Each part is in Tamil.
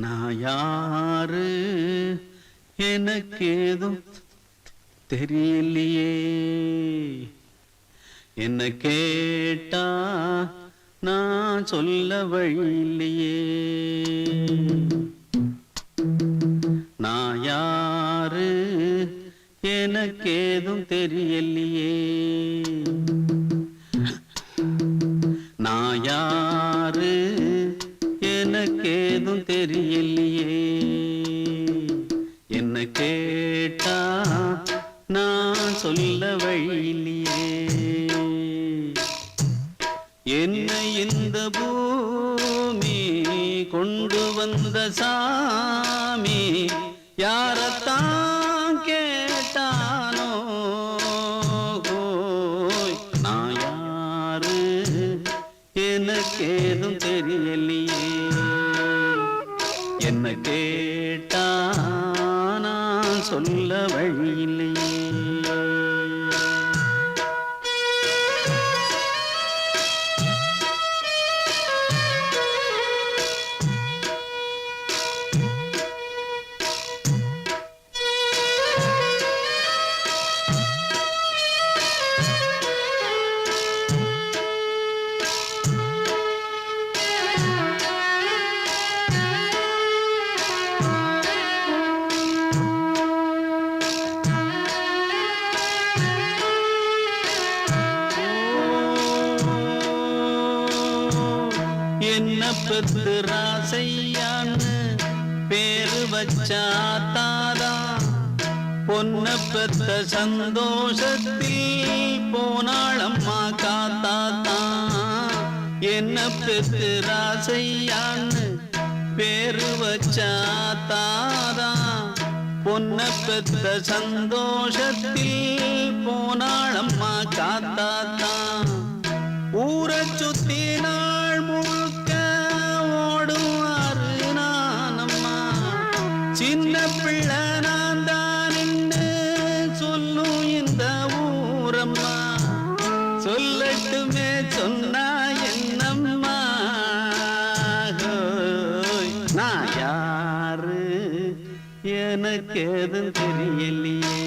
நான் யாரு? எனக்கேதும் தெரியலையே. என்ன கேட்டா நான் சொல்ல வழியில்லையே. நான் யாரு? எனக்கேதும் தெரியலையே. நான் யார்? ஏதும் தெரியலையே. என்ன கேட்டா நான் சொல்ல வழியில்லையே. என்ன இந்த பூமி கொண்டு வந்த சாமி? யாரத்தான் என்ன கேட்டா சொல்ல வழியில்லையே. என்ன ராசையான்னு பேரு வச்சாத்தாதா பொன்ன பெத்த சந்தோஷத்தில் போனாளம்மா காத்தா தான் என்ன பெத்து ராசையான்னு பேரு வச்சாத்தாதா பொன்ன பெத்த சந்தோஷத்தில் போனாளம்மா காத்தா தான் ஊரை சுத்தினா பிள்ளை நான் தான் நின்னு சொல்லும் இந்த ஊரம்மா. சொல்லட்டுமே சொன்னா என்னம்மா. ஹோய், நான் யாரு? எனக்கு எதுவும் தெரியலையே.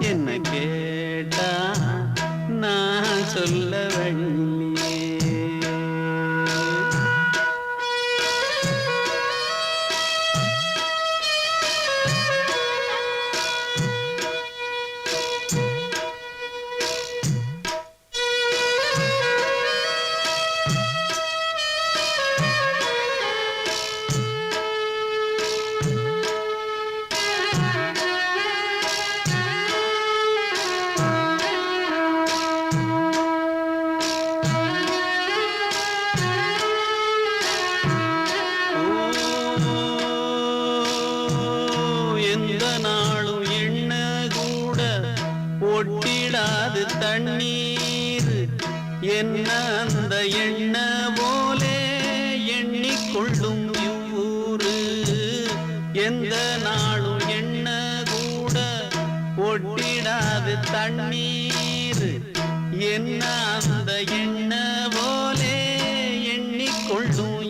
என்ன கேட்டா நான் சொல்ல வழியிலே தண்ணீர். என்ன அந்த எண்ண போலே எண்ணிக்கொள்ளும் இவ்வூரு. எந்த நாளும் எண்ண கூட ஒட்டிடாது தண்ணீர். என்ன அந்த எண்ண போலே எண்ணிக்கொள்ளும்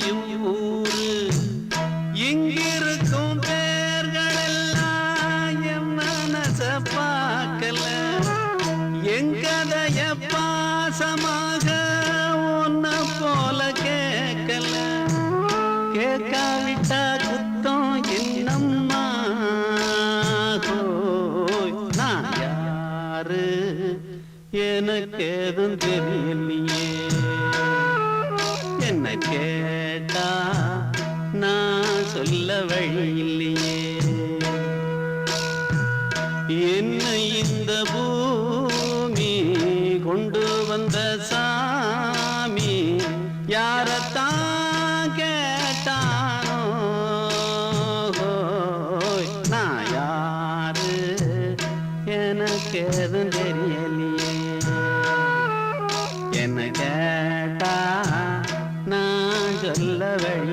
பாசமாக உன்ன போல கேட்கல. கேட்காவிட்டா குத்தம் என்னம்மா நான் யாரு? எனக்கு எதுவும் தெரியலையே. என்ன கேட்டா நான் சொல்ல வழி இல்லையே. ஏ எனக்கு எதுவும் தெரியலையே என்ன கேட்டா நான் சொல்ல வழி